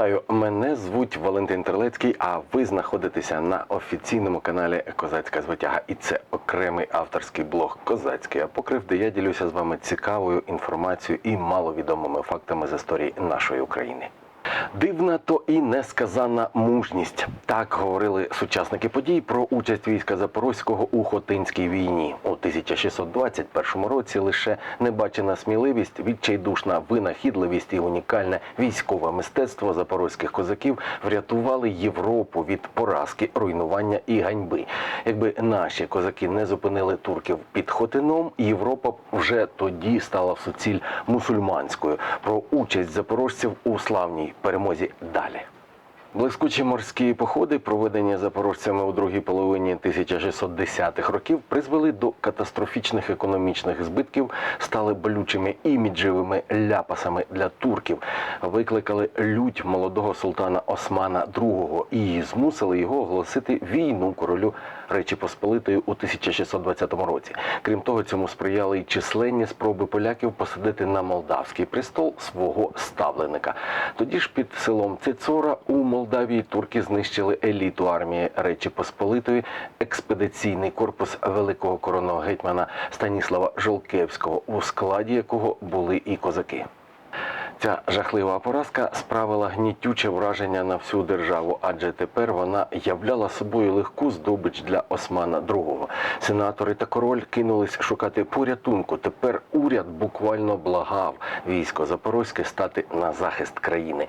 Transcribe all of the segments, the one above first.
Вітаю, мене звуть Валентин Терлецький. А ви знаходитеся на офіційному каналі Козацька звитяга. І це окремий авторський блог Козацький апокрив, де я ділюся з вами цікавою інформацією і маловідомими фактами з історії нашої України. Дивна то і несказана мужність. Так говорили сучасники подій про участь війська Запорозького у Хотинській війні. У 1621 році лише небачена сміливість, відчайдушна винахідливість і унікальне військове мистецтво запорозьких козаків врятували Європу від поразки, руйнування і ганьби. Якби наші козаки не зупинили турків під Хотином, Європа вже тоді стала в суціль мусульманською. Про участь запорожців у славній перемозі далі. Блискучі морські походи, проведені запорожцями у другій половині 1610-х років, призвели до катастрофічних економічних збитків, стали болючими іміджевими ляпасами для турків, викликали лють молодого султана Османа II і змусили його оголосити війну королю Речі Посполитої у 1620 році. Крім того, цьому сприяли й численні спроби поляків посадити на молдавський престол свого ставленика. Тоді ж під селом Цицора у Молдавії турки знищили еліту армії Речі Посполитої, експедиційний корпус великого коронного гетьмана Станіслава Жолкевського, у складі якого були і козаки. Ця жахлива поразка справила гнітюче враження на всю державу, адже тепер вона являла собою легку здобич для Османа II. Сенатори та король кинулись шукати порятунку. Тепер уряд буквально благав військо Запорозьке стати на захист країни.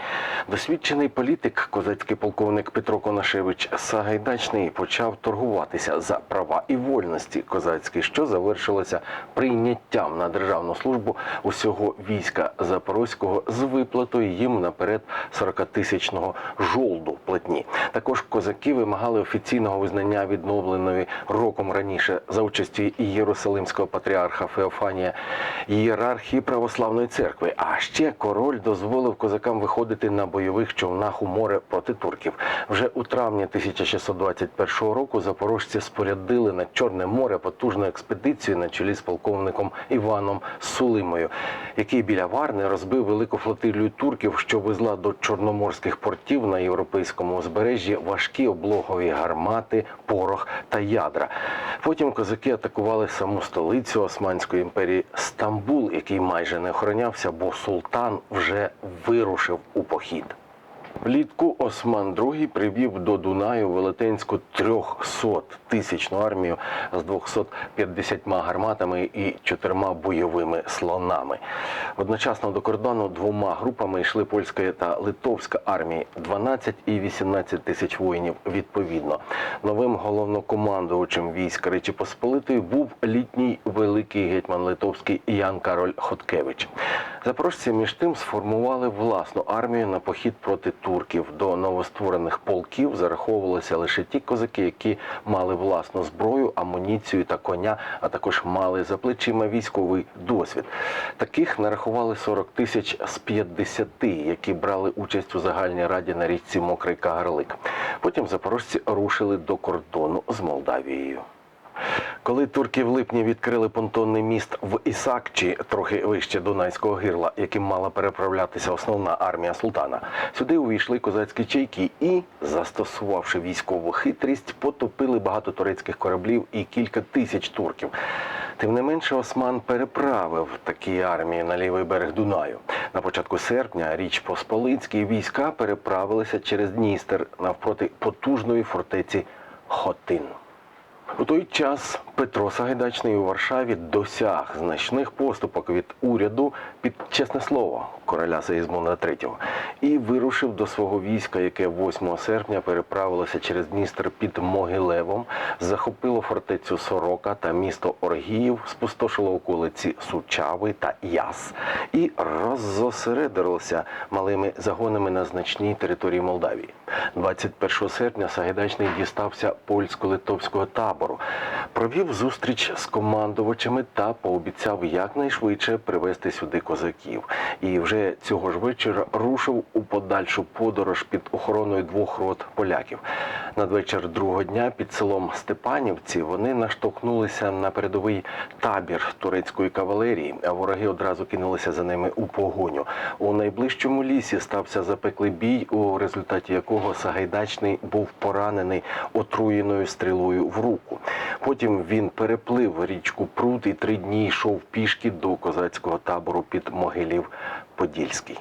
Досвідчений політик, козацький полковник Петро Конашевич Сагайдачний почав торгуватися за права і вольності козацькі, що завершилося прийняттям на державну службу усього війська Запорозького з виплатою їм наперед 40-тисячного жолду платні. Також козаки вимагали офіційного визнання відновленої роком раніше за участі Єрусалимського патріарха Феофанія ієрархії православної церкви. А ще король дозволив козакам виходити на бойових човнах у море проти турків. Вже у травні 1621 року запорожці спорядили на Чорне море потужну експедицію на чолі з полковником Іваном Сулимою, який біля Варни розбив велику флотилію турків, що везла до чорноморських портів на європейському узбережжі важкі облогові гармати, порох та ядра. Потім козаки атакували саму столицю Османської імперії Стамбул, який майже не охоронявся, бо султан вже вирушив у похід. Влітку Осман II привів до Дунаю велетенську 300 тисячну армію з 250 гарматами і чотирма бойовими слонами. Одночасно до кордону двома групами йшли польська та литовська армії 12 і 18 тисяч воїнів відповідно. Новим головнокомандувачем військ Речі Посполитої був літній великий гетьман литовський Ян Кароль Хоткевич. Запорожці між тим сформували власну армію на похід проти турків. До новостворених полків зараховувалися лише ті козаки, які мали власну зброю, амуніцію та коня, а також мали за плечима військовий досвід. Таких нарахували 40 тисяч з 50, які брали участь у загальній раді на річці Мокрий Кагарлик. Потім запорожці рушили до кордону з Молдавією. Коли турки в липні відкрили понтонний міст в Ісакчі, трохи вище Дунайського гирла, яким мала переправлятися основна армія султана, сюди увійшли козацькі чайки і, застосувавши військову хитрість, потопили багато турецьких кораблів і кілька тисяч турків. Тим не менше, Осман переправив такі армії на лівий берег Дунаю. На початку серпня річ Посполицькі війська переправилися через Дністер навпроти потужної фортеці Хотин. У той час Петро Сагайдачний у Варшаві досяг значних поступок від уряду під чесне слово короля Сигізмунда III і вирушив до свого війська, яке 8 серпня переправилося через Дністер під Могилевом, захопило фортецю Сорока та місто Оргіїв, спустошило околиці Сучави та Яс і роззосередилося малими загонами на значній території Молдавії. 21 серпня Сагайдачний дістався польсько-литовського табору табору. Зустріч з командувачами та пообіцяв якнайшвидше привезти сюди козаків. І вже цього ж вечора рушив у подальшу подорож під охороною двох рот поляків. Надвечір другого дня під селом Степанівці вони наштовхнулися на передовий табір турецької кавалерії, а вороги одразу кинулися за ними у погоню. У найближчому лісі стався запеклий бій, у результаті якого Сагайдачний був поранений отруєною стрілою в руку. Потім він переплив річку Прут і три дні йшов пішки до козацького табору під Могилів Подільський.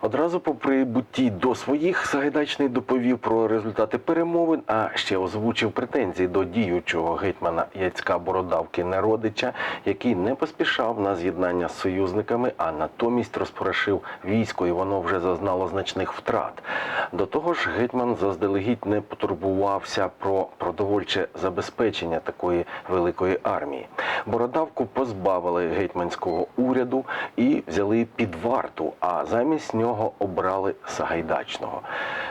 Одразу по прибутті до своїх Сагайдачний доповів про результати перемовин, а ще озвучив претензії до діючого гетьмана Яцька Бородавки Неродича, який не поспішав на з'єднання з союзниками, а натомість розпорошив військо, і воно вже зазнало значних втрат. До того ж, гетьман заздалегідь не потурбувався про продовольче забезпечення такої великої армії. Бородавку позбавили гетьманського уряду і взяли під варту, а замість нього обрали Сагайдачного.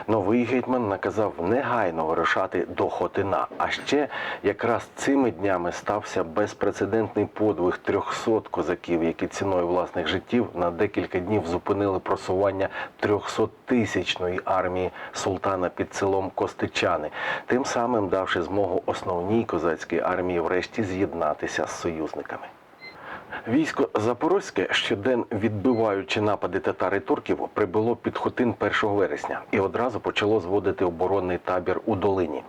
Новий гетьман наказав негайно вирушати до Хотина. А ще якраз цими днями стався безпрецедентний подвиг 300 козаків, які ціною власних життів на декілька днів зупинили просування 300-тисячної армії султана під селом Костичани, тим самим давши змогу основній козацькій армії врешті з'єднатися з союзниками. Військо Запорозьке, щоден відбиваючи напади татар і турків, прибуло під Хотин 1 вересня і одразу почало зводити оборонний табір у долині.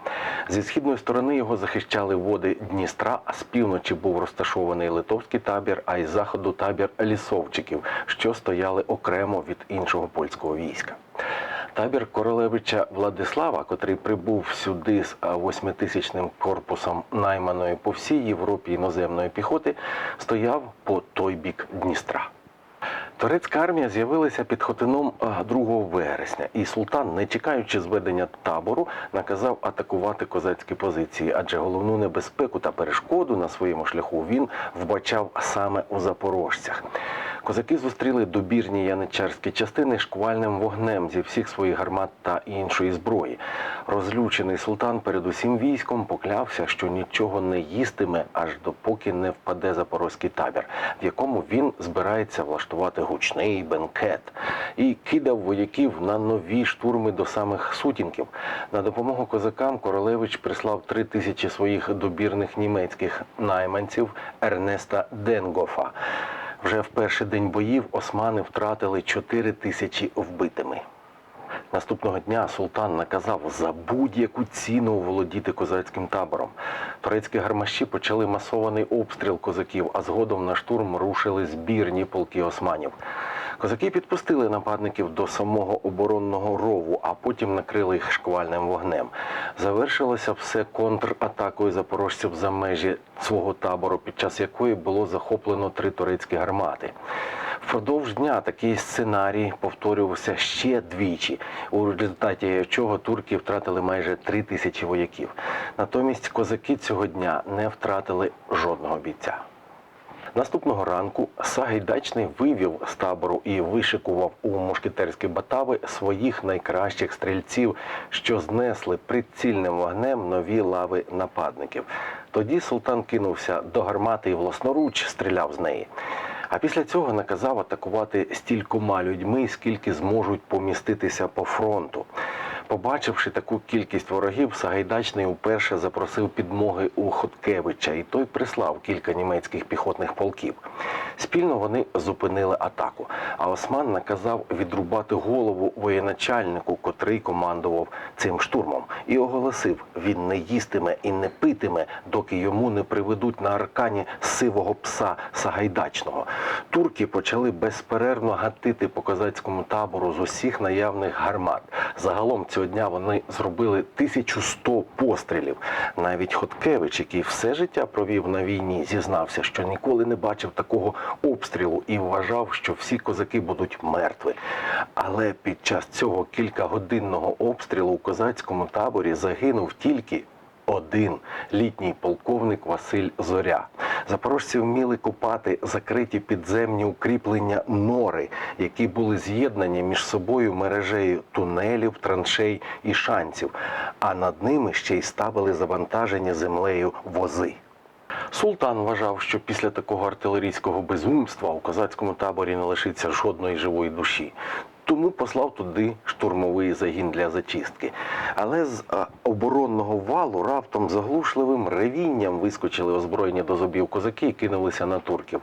Зі східної сторони його захищали води Дністра, а з півночі був розташований литовський табір, а із заходу табір лісовчиків, що стояли окремо від іншого польського війська. Табір королевича Владислава, котрий прибув сюди з а, восьмитисячним корпусом найманої по всій Європі іноземної піхоти, стояв по той бік Дністра. Турецька армія з'явилася під Хотином 2 вересня, і султан, не чекаючи зведення табору, наказав атакувати козацькі позиції, адже головну небезпеку та перешкоду на своєму шляху він вбачав саме у запорожцях. Козаки зустріли добірні яничарські частини шквальним вогнем зі всіх своїх гармат та іншої зброї. Розлючений султан перед усім військом поклявся, що нічого не їстиме, аж допоки не впаде запорозький табір, в якому він збирається влаштувати гучний бенкет, і кидав вояків на нові штурми до самих сутінків. На допомогу козакам Королевич прислав три тисячі своїх добірних німецьких найманців Ернеста Денгофа. Вже в перший день боїв османи втратили 4 тисячі вбитими. Наступного дня султан наказав за будь-яку ціну володіти козацьким табором. Турецькі гармаші почали масований обстріл козаків, а згодом на штурм рушили збірні полки османів. Козаки підпустили нападників до самого оборонного рову, а потім накрили їх шквальним вогнем. Завершилося все контратакою запорожців за межі свого табору, під час якої було захоплено три турецькі гармати. Впродовж дня такий сценарій повторювався ще двічі, у результаті чого турки втратили майже три тисячі вояків. Натомість козаки цього дня не втратили жодного бійця. Наступного ранку Сагайдачний вивів з табору і вишикував у мушкетерські батави своїх найкращих стрільців, що знесли прицільним вогнем нові лави нападників. Тоді султан кинувся до гармати і власноруч стріляв з неї. А після цього наказав атакувати стількома людьми, скільки зможуть поміститися по фронту. Побачивши таку кількість ворогів, Сагайдачний уперше запросив підмоги у Хоткевича, і той прислав кілька німецьких піхотних полків. Спільно вони зупинили атаку. А Осман наказав відрубати голову воєначальнику, котрий командував цим штурмом, і оголосив: він не їстиме і не питиме, доки йому не приведуть на аркані сивого пса Сагайдачного. Турки почали безперервно гатити по козацькому табору з усіх наявних гармат. Загалом цього дня вони зробили 1100 пострілів. Навіть Хоткевич, який все життя провів на війні, зізнався, що ніколи не бачив такого обстрілу і вважав, що всі козаки будуть мертві. Але під час цього кількагодинного обстрілу у козацькому таборі загинув тільки один літній полковник Василь Зоря. Запорожці вміли копати закриті підземні укріплення нори, які були з'єднані між собою мережею тунелів, траншей і шанців, а над ними ще й ставили завантажені землею вози. Султан вважав, що після такого артилерійського безумства у козацькому таборі не лишиться жодної живої душі. Тому послав туди штурмовий загін для зачистки. Але з оборонного валу раптом заглушливим ревінням вискочили озброєні до зубів козаки і кинулися на турків.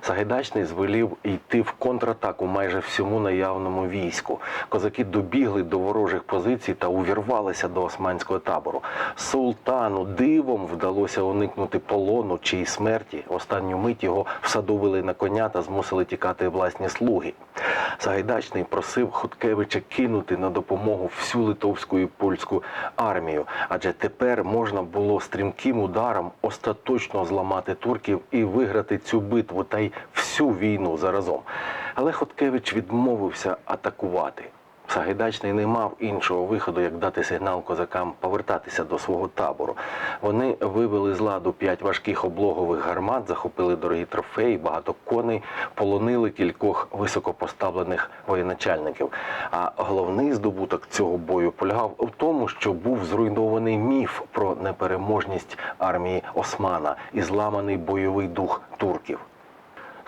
Сагайдачний звелів йти в контратаку майже всьому наявному війську. Козаки добігли до ворожих позицій та увірвалися до османського табору. Султану дивом вдалося уникнути полону чи смерті. Останню мить його всадовили на коня та змусили тікати власні слуги. Сагайдачний просив Хуткевича кинути на допомогу всю литовську і польську армію, адже тепер можна було стрімким ударом остаточно зламати турків і виграти цю битву та й всю війну заразом. Але Хоткевич відмовився атакувати. Сагайдачний не мав іншого виходу, як дати сигнал козакам повертатися до свого табору. Вони вивели з ладу п'ять важких облогових гармат, захопили дорогі трофеї, багато коней, полонили кількох високопоставлених воєначальників. А головний здобуток цього бою полягав у тому, що був зруйнований міф про непереможність армії Османа і зламаний бойовий дух турків.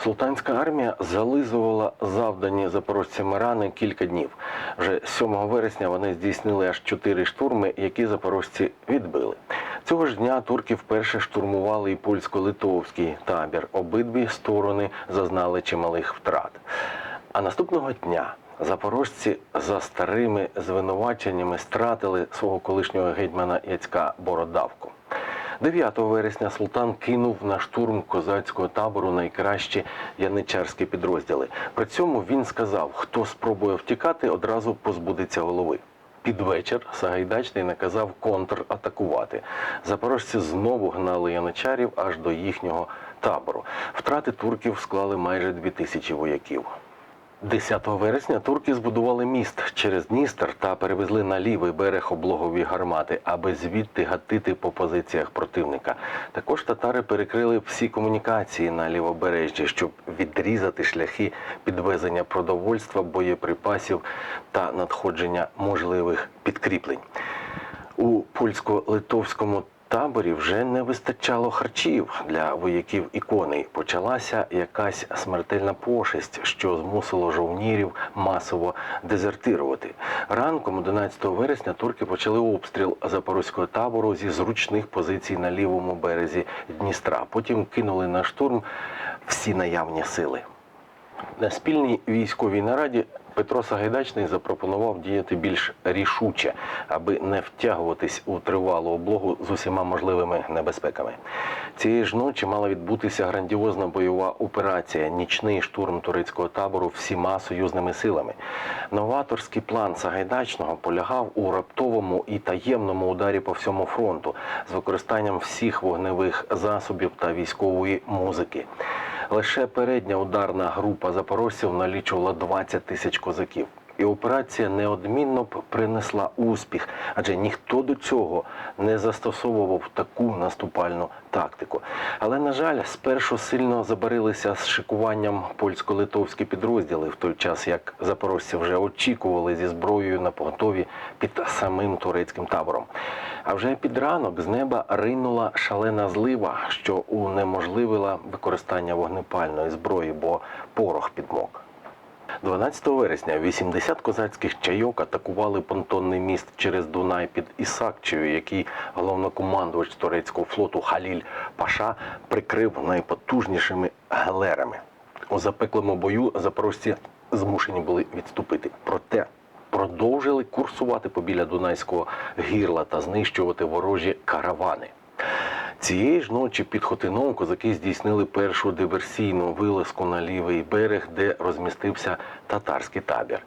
Султанська армія зализувала завдані запорожцями рани кілька днів. Вже 7 вересня вони здійснили аж чотири штурми, які запорожці відбили. Цього ж дня турки вперше штурмували і польсько-литовський табір. Обидві сторони зазнали чималих втрат. А наступного дня запорожці за старими звинуваченнями стратили свого колишнього гетьмана Яцька Бородавку. 9 вересня султан кинув на штурм козацького табору найкращі яничарські підрозділи. При цьому він сказав, хто спробує втікати, одразу позбудеться голови. Під вечір Сагайдачний наказав контратакувати. Запорожці знову гнали яничарів аж до їхнього табору. Втрати турків склали майже дві тисячі вояків. 10 вересня турки збудували міст через Дністер та перевезли на лівий берег облогові гармати, аби звідти гатити по позиціях противника. Також татари перекрили всі комунікації на лівобережжі, щоб відрізати шляхи підвезення продовольства, боєприпасів та надходження можливих підкріплень. У польсько-литовському таборі вже не вистачало харчів для вояків і коней. Почалася якась смертельна пошесть, що змусило жовнірів масово дезертирувати. Ранком 11 вересня турки почали обстріл запорозького табору зі зручних позицій на лівому березі Дністра. Потім кинули на штурм всі наявні сили. На спільній військовій нараді Петро Сагайдачний запропонував діяти більш рішуче, аби не втягуватись у тривалу облогу з усіма можливими небезпеками. Цієї ж ночі мала відбутися грандіозна бойова операція Нічний штурм турецького табору всіма союзними силами. Новаторський план Сагайдачного полягав у раптовому і таємному ударі по всьому фронту з використанням всіх вогневих засобів та військової музики. Лише передня ударна група запорожців налічувала 20 тисяч козаків. І операція неодмінно б принесла успіх, адже ніхто до цього не застосовував таку наступальну тактику. Але, на жаль, спершу сильно забарилися з шикуванням польсько-литовські підрозділи, в той час як запорожці вже очікували зі зброєю на поготові під самим турецьким табором. А вже під ранок з неба ринула шалена злива, що унеможливила використання вогнепальної зброї, бо порох підмок. 12 вересня 80 козацьких чайок атакували понтонний міст через Дунай під Ісакчею, який головнокомандувач турецького флоту Халіль Паша прикрив найпотужнішими галерами. У запеклому бою запорожці змушені були відступити. Проте продовжили курсувати побіля Дунайського гірла та знищувати ворожі каравани. Цієї ж ночі під Хотином козаки здійснили першу диверсійну вилазку на лівий берег, де розмістився татарський табір.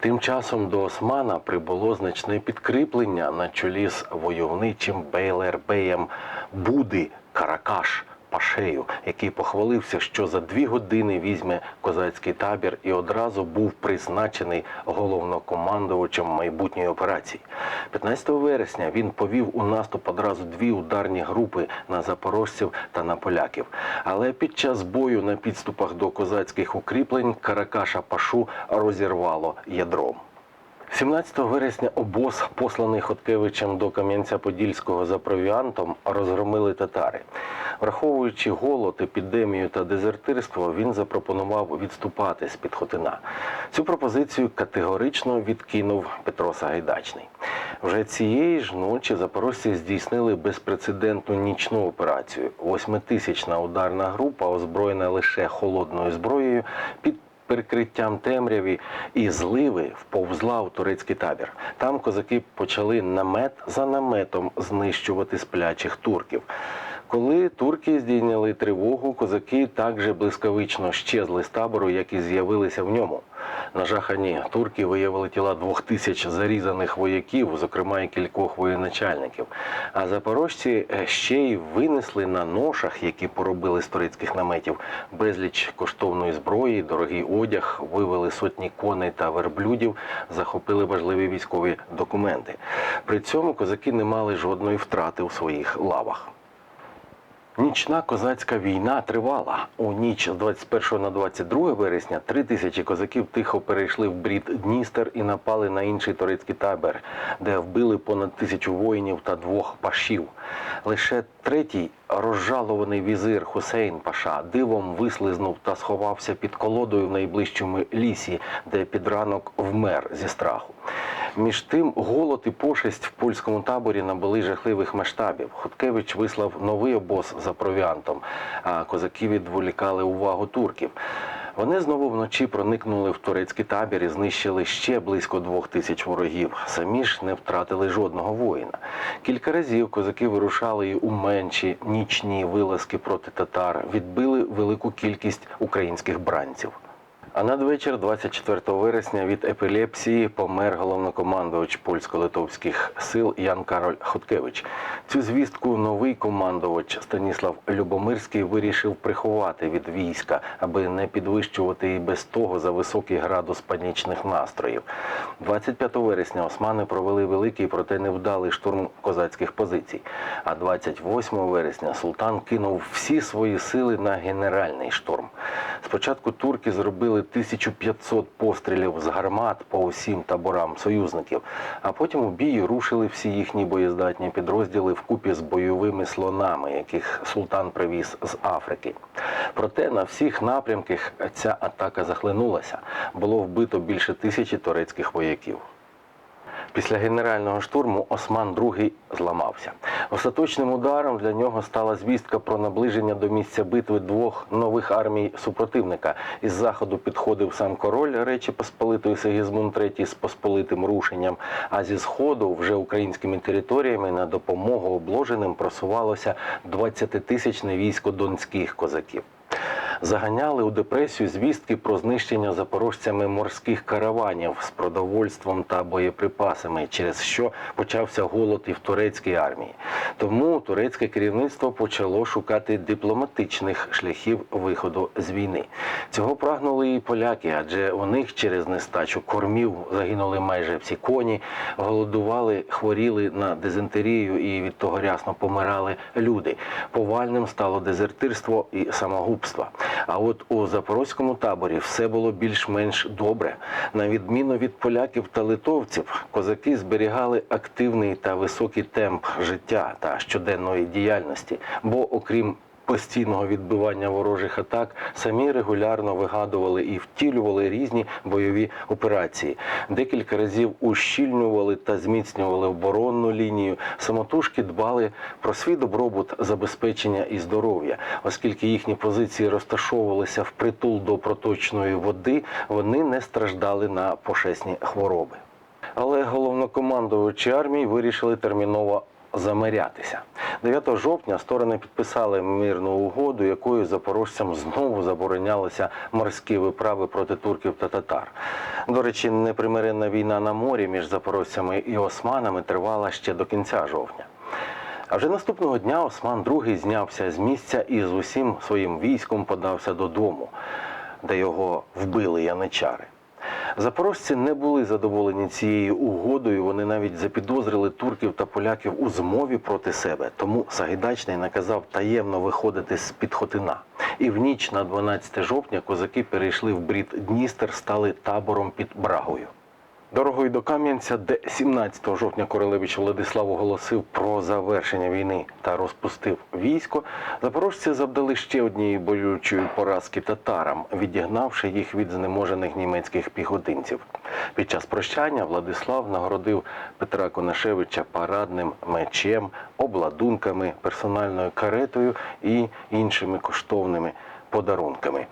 Тим часом до Османа прибуло значне підкріплення на чолі з войовничим Бейлербеєм Буди Каракаш Пашею, який похвалився, що за дві години візьме козацький табір і одразу був призначений головнокомандувачем майбутньої операції. 15 вересня він повів у наступ одразу дві ударні групи на запорожців та на поляків. Але під час бою на підступах до козацьких укріплень Каракаша Пашу розірвало ядром. 17 вересня обоз, посланий Хоткевичем до Кам'янця-Подільського за провіантом, розгромили татари. Враховуючи голод, епідемію та дезертирство, він запропонував відступати з-під Хотина. Цю пропозицію категорично відкинув Петро Сагайдачний. Вже цієї ж ночі запорожці здійснили безпрецедентну нічну операцію. Восьмитисячна ударна група, озброєна лише холодною зброєю, під перекриттям темряві і зливи вповзла у турецький табір. Там козаки почали намет за наметом знищувати сплячих турків. Коли турки здійняли тривогу, козаки так же блискавично щезли з табору, як і з'явилися в ньому. Нажахані турки виявили тіла двох тисяч зарізаних вояків, зокрема і кількох воєначальників. А запорожці е, ще й винесли на ношах, які поробили з турецьких наметів, безліч коштовної зброї, дорогий одяг, вивели сотні коней та верблюдів, захопили важливі військові документи. При цьому козаки не мали жодної втрати у своїх лавах. Нічна козацька війна тривала. У ніч з 21 на 22 вересня три тисячі козаків тихо перейшли в брід Дністер і напали на інший турецький табір, де вбили понад тисячу воїнів та двох пашів. Лише третій розжалований візир Хусейн Паша дивом вислизнув та сховався під колодою в найближчому лісі, де під ранок вмер зі страху. Між тим, голод і пошесть в польському таборі набули жахливих масштабів. Хоткевич вислав новий обоз за провіантом, а козаки відволікали увагу турків. Вони знову вночі проникнули в турецький табір і знищили ще близько двох тисяч ворогів. Самі ж не втратили жодного воїна. Кілька разів козаки вирушали у менші нічні вилазки проти татар, відбили велику кількість українських бранців. А надвечір 24 вересня від епілепсії помер головнокомандувач польсько-литовських сил Ян Кароль Хоткевич. Цю звістку новий командувач Станіслав Любомирський вирішив приховати від війська, аби не підвищувати і без того за високий градус панічних настроїв. 25 вересня османи провели великий, проте невдалий штурм козацьких позицій. А 28 вересня султан кинув всі свої сили на генеральний штурм. Спочатку турки зробили 1500 пострілів з гармат по усім таборам союзників, а потім у бій рушили всі їхні боєздатні підрозділи вкупі з бойовими слонами, яких султан привіз з Африки. Проте на всіх напрямках ця атака захлинулася. Було вбито більше тисячі турецьких вояків. Після генерального штурму Осман II зламався. Остаточним ударом для нього стала звістка про наближення до місця битви двох нових армій супротивника. Із заходу підходив сам король Речі Посполитої Сигізмунд III з посполитим рушенням. А зі сходу, вже українськими територіями, на допомогу обложеним просувалося 20-тисячне військо донських козаків. Заганяли у депресію звістки про знищення запорожцями морських караванів з продовольством та боєприпасами, через що почався голод і в турецькій армії. Тому турецьке керівництво почало шукати дипломатичних шляхів виходу з війни. Цього прагнули і поляки, адже у них через нестачу кормів загинули майже всі коні, голодували, хворіли на дизентерію і від того рясно помирали люди. Повальним стало дезертирство і самогубство. А от у запорозькому таборі все було більш-менш добре. На відміну від поляків та литовців, козаки зберігали активний та високий темп життя та щоденної діяльності, бо окрім Постійного відбивання ворожих атак самі регулярно вигадували і втілювали різні бойові операції. Декілька разів ущільнювали та зміцнювали оборонну лінію. Самотужки дбали про свій добробут, забезпечення і здоров'я, оскільки їхні позиції розташовувалися впритул до проточної води, вони не страждали на пошесні хвороби. Але головнокомандувачі армії вирішили терміново замирятися. 9 жовтня сторони підписали мирну угоду, якою запорожцям знову заборонялися морські виправи проти турків та татар. До речі, непримиренна війна на морі між запорожцями і османами тривала ще до кінця жовтня. А вже наступного дня Осман II знявся з місця і з усім своїм військом подався додому, де його вбили яничари. Запорожці не були задоволені цією угодою. Вони навіть запідозрили турків та поляків у змові проти себе. Тому Сагайдачний наказав таємно виходити з під Хотина. І в ніч на 12 жовтня козаки перейшли в брід Дністер, стали табором під Брагою. Дорогою до Кам'янця, де 17 жовтня Королевич Владислав оголосив про завершення війни та розпустив військо, запорожці завдали ще однієї болючої поразки татарам, відігнавши їх від знеможених німецьких піхотинців. Під час прощання Владислав нагородив Петра Конашевича парадним мечем, обладунками, персональною каретою і іншими коштовними подарунками.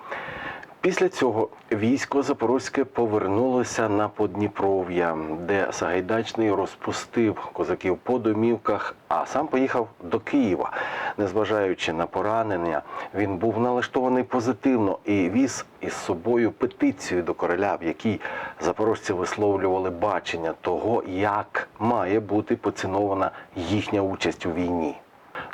Після цього військо Запорозьке повернулося на Подніпров'я, де Сагайдачний розпустив козаків по домівках, а сам поїхав до Києва. Незважаючи на поранення, він був налаштований позитивно і віз із собою петицію до короля, в якій запорожці висловлювали бачення того, як має бути поцінована їхня участь у війні.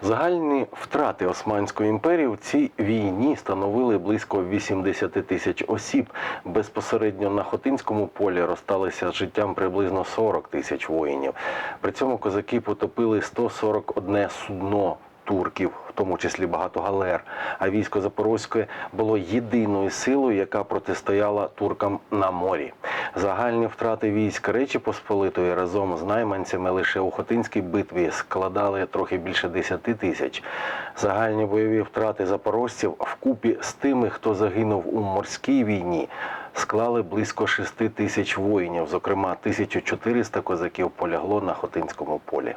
Загальні втрати Османської імперії в цій війні становили близько 80 тисяч осіб. Безпосередньо на Хотинському полі розсталися з життям приблизно 40 тисяч воїнів. При цьому козаки потопили 141 судно турків, в тому числі багато галер. А військо Запорозьке було єдиною силою, яка протистояла туркам на морі. Загальні втрати військ Речі Посполитої разом з найманцями лише у Хотинській битві складали трохи більше 10 тисяч. Загальні бойові втрати запорожців вкупі з тими, хто загинув у морській війні, склали близько 6 тисяч воїнів. Зокрема, 1400 козаків полягло на Хотинському полі.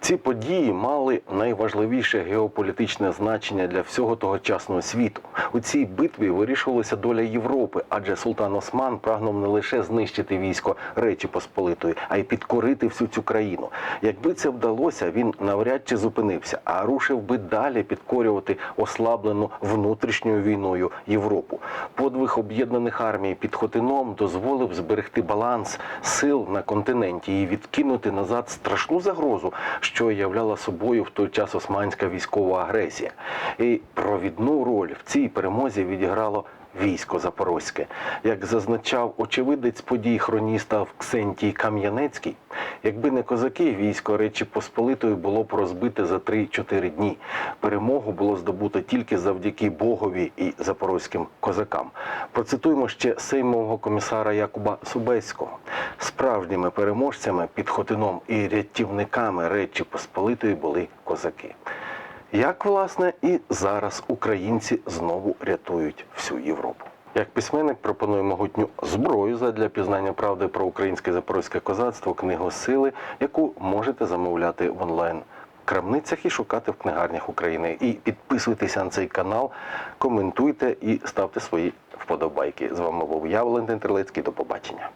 Ці події мали найважливіше геополітичне значення для всього тогочасного світу. У цій битві вирішувалася доля Європи, адже султан Осман прагнув не лише знищити військо Речі Посполитої, а й підкорити всю цю країну. Якби це вдалося, він навряд чи зупинився, а рушив би далі підкорювати ослаблену внутрішньою війною Європу. Подвиг об'єднаних армій під Хотином дозволив зберегти баланс сил на континенті і відкинути назад страшну загрозу, що являла собою в той час османська військова агресія. І провідну роль в цій перемозі відіграло військо Запорозьке. Як зазначав очевидець подій хроніста Ксентій Кам'янецький, якби не козаки, військо Речі Посполитої було б розбите за 3-4 дні. Перемогу було здобуто тільки завдяки Богові і запорозьким козакам. Процитуємо ще сеймового комісара Якуба Субеського. Справжніми переможцями під Хотином і рятівниками Речі Посполитої були козаки. Як власне і зараз українці знову рятують всю Європу. Як письменник пропоную могутню зброю задля пізнання правди про українське запорозьке козацтво книгу сили, яку можете замовляти в онлайн крамницях і шукати в книгарнях України. І підписуйтеся на цей канал, коментуйте і ставте свої вподобайки. З вами був я, Валентин Трилецький. До побачення.